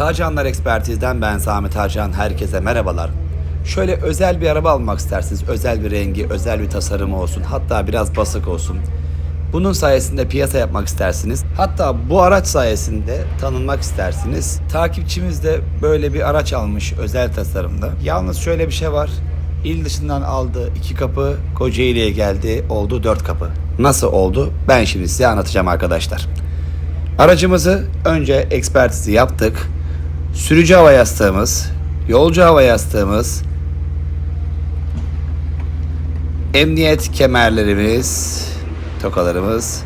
Tarcanlar Ekspertiz'den ben Sami Tarcan. Herkese merhabalar. Şöyle özel bir araba almak istersiniz. Özel bir rengi, özel bir tasarımı olsun. Hatta biraz basık olsun. Bunun sayesinde piyasa yapmak istersiniz. Hatta bu araç sayesinde tanınmak istersiniz. Takipçimiz de böyle bir araç almış özel tasarımda. Yalnız şöyle bir şey var. İl dışından aldı iki kapı, Kocaeli'ye geldi oldu dört kapı. Nasıl oldu? Ben şimdi size anlatacağım arkadaşlar. Aracımızı önce ekspertizi yaptık. Sürücü hava yastığımız, yolcu hava yastığımız, emniyet kemerlerimiz, tokalarımız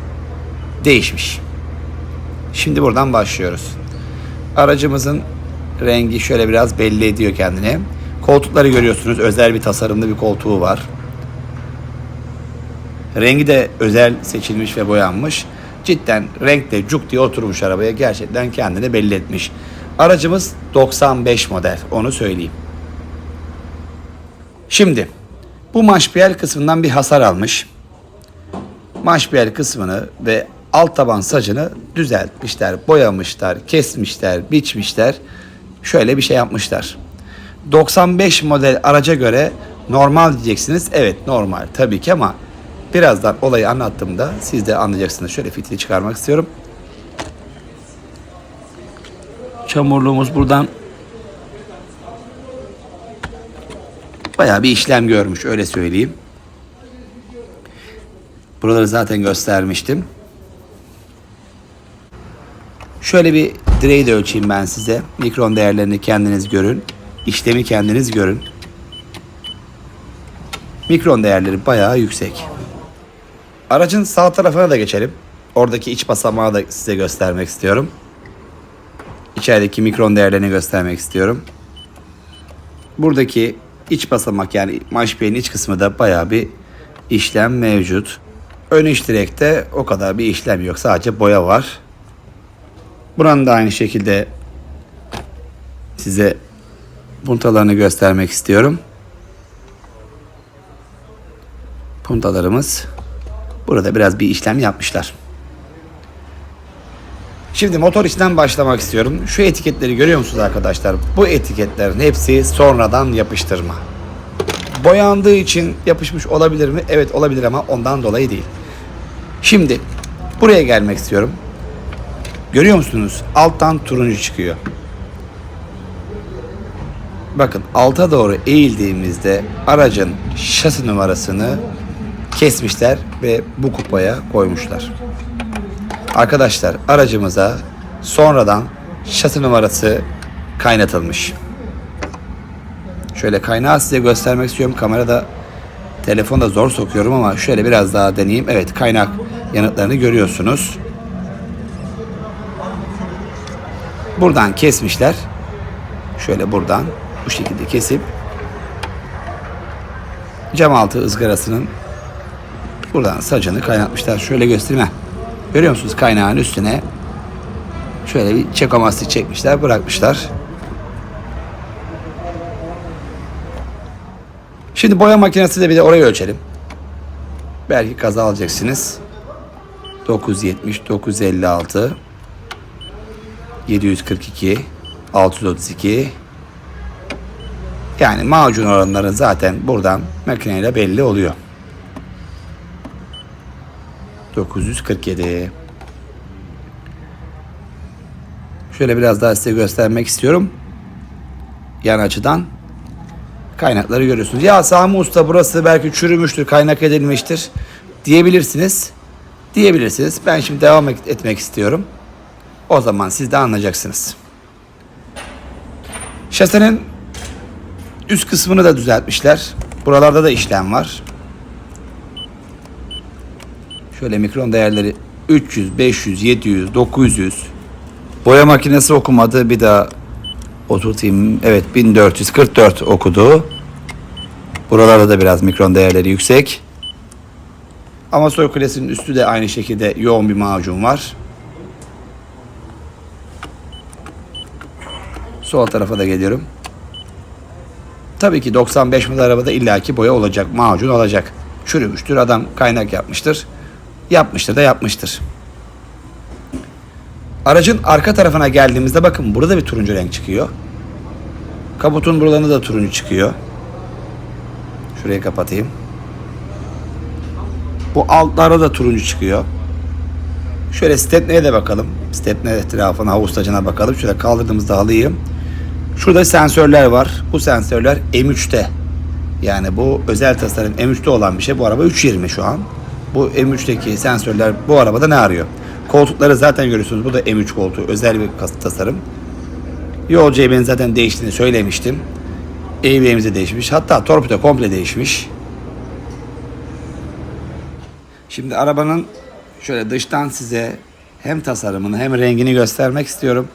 değişmiş. Şimdi buradan başlıyoruz. Aracımızın rengi şöyle biraz belli ediyor kendini. Koltukları görüyorsunuz. Özel bir tasarımlı bir koltuğu var. Rengi de özel seçilmiş ve boyanmış. Cidden renkte cuk diye oturmuş arabaya gerçekten kendini belli etmiş. Aracımız 95 model onu söyleyeyim. Şimdi bu maşpiyel kısmından bir hasar almış. Maşpiyel kısmını ve alt taban sacını düzeltmişler, boyamışlar, kesmişler, biçmişler. Şöyle bir şey yapmışlar. 95 model araca göre normal diyeceksiniz. Evet normal tabii ki ama birazdan olayı anlattığımda siz de anlayacaksınız. Şöyle fitili çıkarmak istiyorum. Çamurluğumuz buradan bayağı bir işlem görmüş öyle söyleyeyim. Buraları zaten göstermiştim. Şöyle bir direği de ölçeyim ben size. Mikron değerlerini kendiniz görün. İşlemi kendiniz görün. Mikron değerleri bayağı yüksek. Aracın sağ tarafına da geçelim. Oradaki iç basamağı da size göstermek istiyorum. İçerideki mikron değerlerini göstermek istiyorum. Buradaki iç basamak yani maşpiyenin iç kısmı da bayağı bir işlem mevcut. Ön iç direkte o kadar bir işlem yok. Sadece boya var. Buranın da aynı şekilde size puntalarını göstermek istiyorum. Puntalarımız burada biraz bir işlem yapmışlar. Şimdi motor içinden başlamak istiyorum. Şu etiketleri görüyor musunuz arkadaşlar? Bu etiketlerin hepsi sonradan yapıştırma. Boyandığı için yapışmış olabilir mi? Evet olabilir ama ondan dolayı değil. Şimdi buraya gelmek istiyorum. Görüyor musunuz? Alttan turuncu çıkıyor. Bakın alta doğru eğildiğimizde aracın şasi numarasını kesmişler ve bu kupaya koymuşlar. Arkadaşlar aracımıza sonradan şasi numarası kaynatılmış. Şöyle kaynağı size göstermek istiyorum. Kamerada telefonda zor sokuyorum ama şöyle biraz daha deneyeyim. Evet kaynak yanıtlarını görüyorsunuz. Buradan kesmişler. Şöyle buradan bu şekilde kesip cam altı ızgarasının buradan sacını kaynatmışlar. Şöyle göstereyim. Görüyor musunuz kaynağın üstüne şöyle bir çekomastik çekmişler bırakmışlar. Şimdi boya makinesi de bir de orayı ölçelim. Belki kaza alacaksınız. 970, 956, 742, 632. Yani macun oranları zaten buradan makineyle belli oluyor. 947. Şöyle biraz daha size göstermek istiyorum. Yan açıdan kaynakları görüyorsunuz. Ya Sami Usta burası belki çürümüştür, kaynak edilmiştir diyebilirsiniz. Diyebilirsiniz. Ben şimdi devam et- etmek istiyorum. O zaman siz de anlayacaksınız. Şasenin üst kısmını da düzeltmişler. Buralarda da işlem var. Şöyle mikron değerleri 300, 500, 700, 900. Boya makinesi okumadı. Bir daha oturtayım. Evet 1444 okudu. Buralarda da biraz mikron değerleri yüksek. Ama soy kulesinin üstü de aynı şekilde yoğun bir macun var. Sol tarafa da geliyorum. Tabii ki 95 model arabada illaki boya olacak, macun olacak. Çürümüştür, adam kaynak yapmıştır. Yapmıştır da yapmıştır. Aracın arka tarafına geldiğimizde bakın burada bir turuncu renk çıkıyor. Kaputun buralarında da turuncu çıkıyor. Şurayı kapatayım. Bu altlarda da turuncu çıkıyor. Şöyle stepneye de bakalım. Stepne etrafına, havuz tacına bakalım. Şöyle kaldırdığımızda halıyı. Şurada sensörler var. Bu sensörler M3'te. Yani bu özel tasarım M3'te olan bir şey. Bu araba 320 şu an. Bu M3'teki sensörler bu arabada ne arıyor? Koltukları zaten görüyorsunuz. Bu da M3 koltuğu. Özel bir tasarım. Yolcu evinin zaten değiştiğini söylemiştim. De değişmiş. Hatta torpido komple değişmiş. Şimdi arabanın şöyle dıştan size hem tasarımını hem rengini göstermek istiyorum.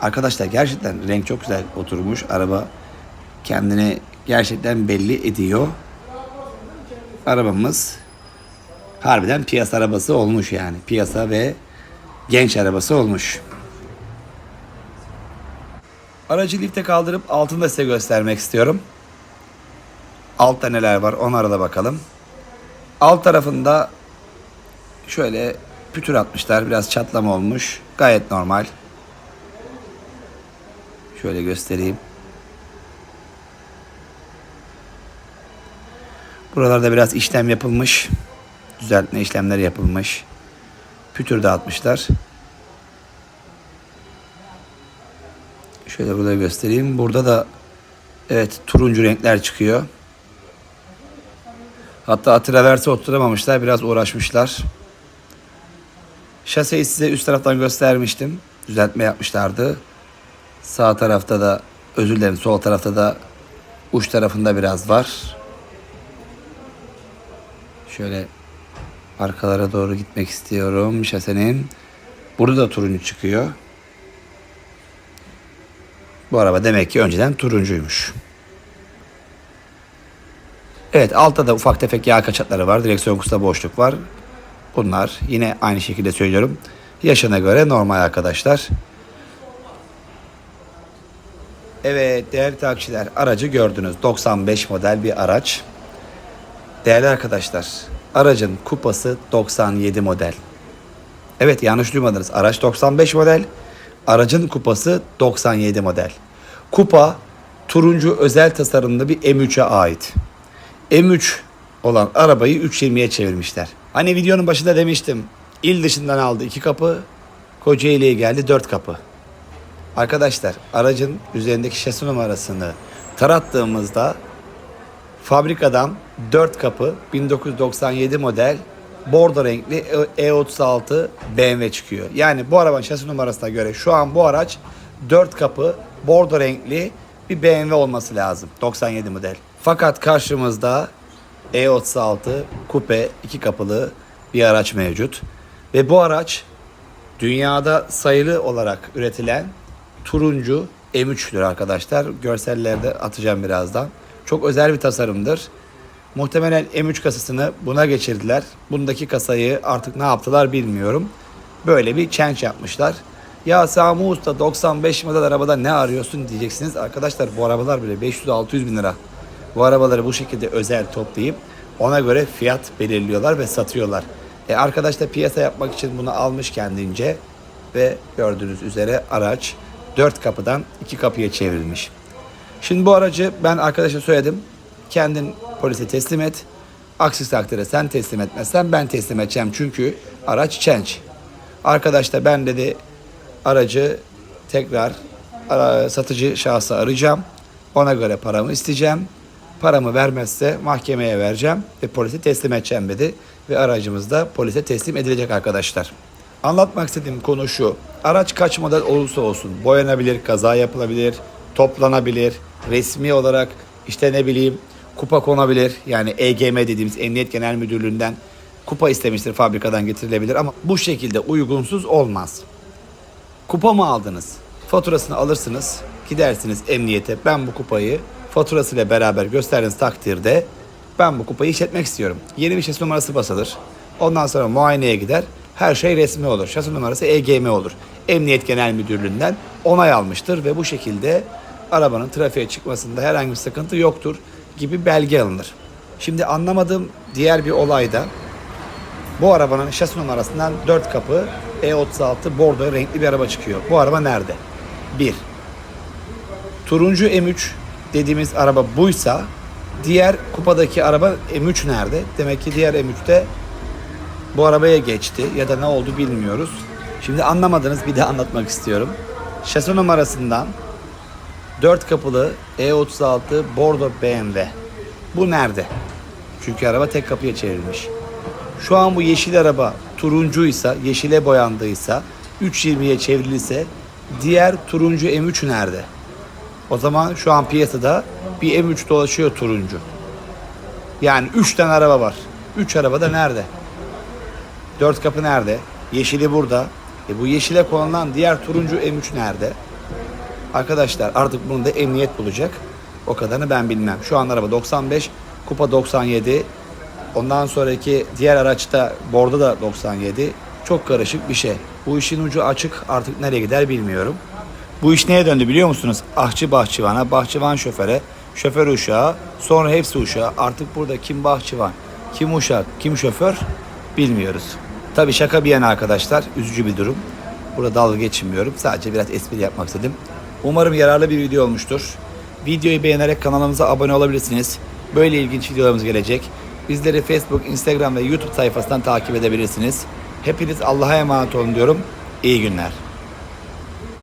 Arkadaşlar gerçekten renk çok güzel oturmuş. Araba kendini gerçekten belli ediyor. Arabamız harbiden piyasa arabası olmuş yani. Piyasa ve genç arabası olmuş. Aracı lifte kaldırıp altını da size göstermek istiyorum. Altta neler var onlara da bakalım. Alt tarafında şöyle pütür atmışlar. Biraz çatlama olmuş. Gayet normal. Şöyle göstereyim. Buralarda biraz işlem yapılmış. Düzeltme işlemleri yapılmış. Pütür dağıtmışlar. Şöyle burada göstereyim. Burada da evet turuncu renkler çıkıyor. Hatta traverse oturamamışlar. Biraz uğraşmışlar. Şaseyi size üst taraftan göstermiştim. Düzeltme yapmışlardı. Sağ tarafta da özür dilerim sol tarafta da uç tarafında biraz var. Şöyle arkalara doğru gitmek istiyorum şasenin. Burada da turuncu çıkıyor. Bu araba demek ki önceden turuncuymuş. Evet altta da ufak tefek yağ kaçakları var. Direksiyon kutuda boşluk var. Bunlar yine aynı şekilde söylüyorum. Yaşına göre normal arkadaşlar. Evet değerli takipçiler aracı gördünüz. 95 model bir araç. Değerli arkadaşlar aracın kupası 97 model. Evet yanlış duymadınız. Araç 95 model. Aracın kupası 97 model. Kupa turuncu özel tasarımlı bir M3'e ait. M3 olan arabayı 320'ye çevirmişler. Hani videonun başında demiştim. İl dışından aldı iki kapı. Kocaeli'ye geldi dört kapı. Arkadaşlar aracın üzerindeki şasi numarasını tarattığımızda fabrikadan 4 kapı 1997 model bordo renkli E36 BMW çıkıyor. Yani bu arabanın şasi numarasına göre şu an bu araç 4 kapı bordo renkli bir BMW olması lazım. 97 model. Fakat karşımızda E36 kupe iki kapılı bir araç mevcut. Ve bu araç dünyada sayılı olarak üretilen turuncu M3'tür arkadaşlar. Görsellerde atacağım birazdan. Çok özel bir tasarımdır. Muhtemelen M3 kasasını buna geçirdiler. Bundaki kasayı artık ne yaptılar bilmiyorum. Böyle bir change yapmışlar. Ya Sami Usta 95 model arabada ne arıyorsun diyeceksiniz. Arkadaşlar bu arabalar bile 500-600 bin lira. Bu arabaları bu şekilde özel toplayıp ona göre fiyat belirliyorlar ve satıyorlar. E arkadaş da piyasa yapmak için bunu almış kendince ve gördüğünüz üzere araç 4 kapıdan 2 kapıya çevrilmiş. Şimdi bu aracı ben arkadaşa söyledim. Kendin polise teslim et. Aksi takdirde sen teslim etmezsen ben teslim edeceğim. Çünkü araç change. Arkadaş da ben dedi aracı tekrar ara- satıcı şahsı arayacağım. Ona göre paramı isteyeceğim. Paramı vermezse mahkemeye vereceğim ve polise teslim edeceğim dedi. Ve aracımız da polise teslim edilecek arkadaşlar. Anlatmak istediğim konu şu. Araç kaç model olursa olsun boyanabilir, kaza yapılabilir, toplanabilir, resmi olarak işte ne bileyim kupa konabilir. Yani EGM dediğimiz Emniyet Genel Müdürlüğü'nden kupa istemiştir fabrikadan getirilebilir ama bu şekilde uygunsuz olmaz. Kupa mı aldınız? Faturasını alırsınız. Gidersiniz emniyete. Ben bu kupayı faturasıyla beraber gösterdiğiniz takdirde ben bu kupayı işletmek istiyorum. Yeni bir şasi numarası basılır. Ondan sonra muayeneye gider. Her şey resmi olur. Şasi numarası EGM olur. Emniyet Genel Müdürlüğü'nden onay almıştır ve bu şekilde arabanın trafiğe çıkmasında herhangi bir sıkıntı yoktur gibi belge alınır. Şimdi anlamadığım diğer bir olay da Bu arabanın şasi numarasından 4 kapı E36 bordo renkli bir araba çıkıyor. Bu araba nerede? 1. Turuncu M3 dediğimiz araba buysa diğer kupadaki araba M3 nerede? Demek ki diğer M3'te bu arabaya geçti ya da ne oldu bilmiyoruz. Şimdi anlamadınız bir daha anlatmak istiyorum. Şasi numarasından 4 kapılı E36 Bordo BMW. Bu nerede? Çünkü araba tek kapıya çevrilmiş. Şu an bu yeşil araba turuncuysa, yeşile boyandıysa, 320'ye çevrilirse diğer turuncu M3 nerede? O zaman şu an piyasada bir M3 dolaşıyor turuncu. Yani 3 tane araba var. 3 araba da nerede? 4 kapı nerede? Yeşili burada. E bu yeşile konulan diğer turuncu M3 nerede? Arkadaşlar artık bunu da emniyet bulacak. O kadarını ben bilmem. Şu an araba 95, kupa 97. Ondan sonraki diğer araçta bordo da 97. Çok karışık bir şey. Bu işin ucu açık artık nereye gider bilmiyorum. Bu iş neye döndü biliyor musunuz? Ahçı bahçıvana, bahçıvan şoföre, şoför uşağı, sonra hepsi uşağı. Artık burada kim bahçıvan, kim uşak, kim şoför bilmiyoruz. Tabii şaka bir yana arkadaşlar, üzücü bir durum. Burada dalga geçmiyorum. Sadece biraz espri yapmak istedim. Umarım yararlı bir video olmuştur. Videoyu beğenerek kanalımıza abone olabilirsiniz. Böyle ilginç videolarımız gelecek. Bizleri Facebook, Instagram ve YouTube sayfasından takip edebilirsiniz. Hepiniz Allah'a emanet olun diyorum. İyi günler.